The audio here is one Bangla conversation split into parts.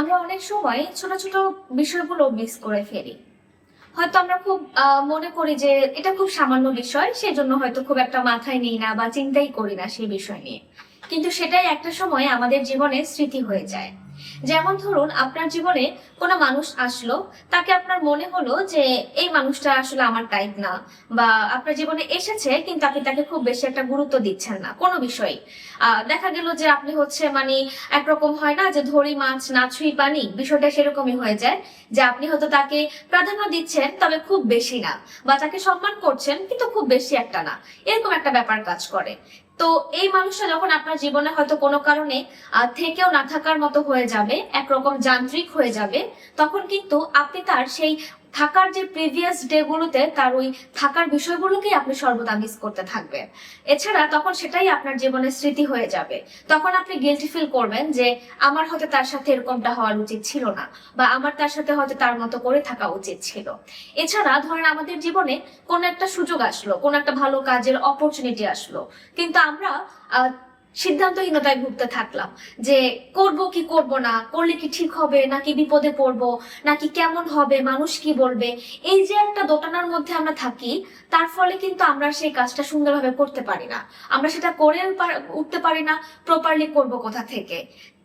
আমরা অনেক সময় ছোট ছোট বিষয়গুলো মিস করে ফেলি। হয়তো আমরা খুব মনে করি যে এটা খুব সামান্য বিষয়, সেজন্য হয়তো খুব একটা মাথায় নেই না বা চিন্তাই করি না সেই বিষয় নিয়ে। কিন্তু সেটাই একটা সময় আমাদের জীবনে স্মৃতি হয়ে যায়। যেমন ধরুন, আপনার জীবনে কোনো মানুষ আসলো, তাকে আপনার মনে হলো যে, এই মানুষটা আসলে আমার টাইপ না। বা, আপনার জীবনে এসেছে, কিন্তু আপনি তাকে খুব বেশি একটা গুরুত্ব দিচ্ছেন না। কোনো বিষয় দেখা গেল যে, আপনি হচ্ছে মানে একরকম হয় না যে, ধরি মাছ না ছুঁই পানি, বিষয়টা সেরকমই হয়ে যায় যে, আপনি হয়তো তাকে প্রাধান্য দিচ্ছেন, তবে খুব বেশি না বা, তাকে সম্মান করছেন, কিন্তু খুব বেশি একটা না। এরকম একটা ব্যাপার কাজ করে। তো এই মানুষটা যখন আপনার জীবনে হয়তো কোনো কারণে থেকেও না থাকার মতো হয়ে যাবে, একরকম যান্ত্রিক হয়ে যাবে, তখন কিন্তু আপনি তার সেই থাকার যে প্রিভিয়াস ডে গুলোতে তার ওই থাকার বিষয়গুলোকেই আপনি সর্বদা মিস করতে থাকবেন। এছাড়া তখন সেটাই আপনার জীবনের স্মৃতি হয়ে যাবে। তখন আপনি গিলটি ফিল করবেন যে, আমার হয়তো তার সাথে এরকমটা হওয়ার উচিত ছিল না, বা আমার তার সাথে হয়তো তার মতো করে থাকা উচিত ছিল। এছাড়া ধরেন আমাদের জীবনে কোনো একটা সুযোগ আসলো, কোনো একটা ভালো কাজের অপরচুনিটি আসলো। কিন্তু আমরা সিদ্ধান্তহীনতায় ভুগতে থাকলাম যে করব কি করব না, করলে কি ঠিক হবে, নাকি বিপদে পড়ব, নাকি কেমন হবে, মানুষ কি বলবে, এই যে একটা দোটানার মধ্যে আমরা থাকি, তার ফলে কিন্তু আমরা সেই কাজটা সুন্দরভাবে করতে পারি না। আমরা সেটা করে উঠতে পারি না প্রপারলি করব কোথা থেকে।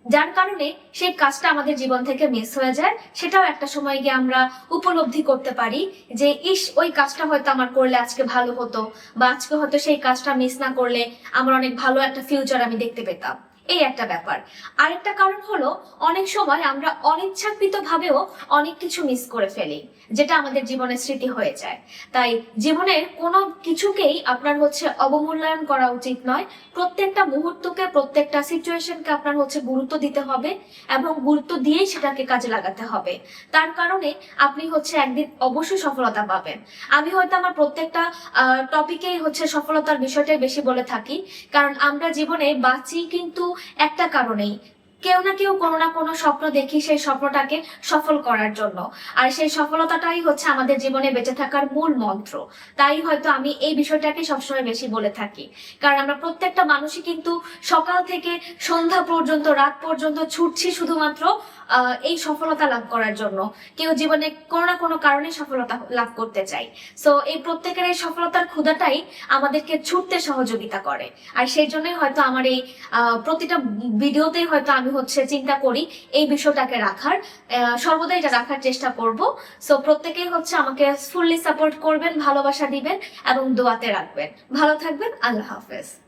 যার কারণে সেই কাজটা আমাদের জীবন থেকে মিস হয়ে যায়। সেটাও একটা সময় গিয়ে আমরা উপলব্ধি করতে পারি যে, ইস, ওই কাজটা হয়তো আমার করলে আজকে ভালো হতো বা আজকে হয়তো সেই কাজটা মিস না করলে আমার অনেক ভালো একটা ফিউচার আমি দেখতে পেতাম। এই একটা ব্যাপার। আরেকটা কারণ হলো, অনেক সময় আমরা অনিচ্ছাকৃত ভাবেও অনেক কিছু মিস করে ফেলি, যেটা আমাদের জীবনের স্মৃতি হয়ে যায়। তাই জীবনের কোনো কিছুকেই আপনার হচ্ছে অবমূল্যায়ন করা উচিত নয়। প্রত্যেকটা মুহূর্তকে, প্রত্যেকটা সিচুয়েশনকে আপনার হচ্ছে গুরুত্ব দিতে হবে এবং গুরুত্ব দিয়েই সেটাকে কাজে লাগাতে হবে। তার কারণে আপনি হচ্ছে একদিন অবশ্যই সফলতা পাবেন। আমি হয়তো আমার প্রত্যেকটা টপিকেই হচ্ছে সফলতার বিষয়টাই বেশি বলে থাকি, কারণ আমরা জীবনে বাঁচি কিন্তু একটা কারণেই। কেউ না কেউ কোনো না কোনো স্বপ্ন দেখি সেই স্বপ্নটাকে সফল করার জন্য। আর সেই সফলতাটাই হচ্ছে আমাদের জীবনে বেঁচে থাকার মূল মন্ত্র। তাই হয়তো আমি এই বিষয়টাকে সবসময় বেশি বলে থাকি। কারণ আমরা প্রত্যেকটা মানুষই কিন্তু সকাল থেকে সন্ধ্যা পর্যন্ত, রাত পর্যন্ত ছুটছি শুধুমাত্র এই সফলতা লাভ করার জন্য। কেউ জীবনে কোনো না কোনো কারণে সফলতা লাভ করতে চাই সো এই প্রত্যেকের এই সফলতার ক্ষুধাটাই আমাদেরকে ছুটতে সহযোগিতা করে। আর সেই জন্যই হয়তো আমার এই প্রতিটা ভিডিওতেই হয়তো আমি হচ্ছে চিন্তা করি এই বিষয়টাকে রাখার। আহ, সর্বদা এটা রাখার চেষ্টা করব। সো প্রত্যেকেই হচ্ছে আমাকে ফুললি সাপোর্ট করবেন ভালোবাসা দিবেন এবং দোয়াতে রাখবেন। ভালো থাকবেন আল্লাহ হাফেজ।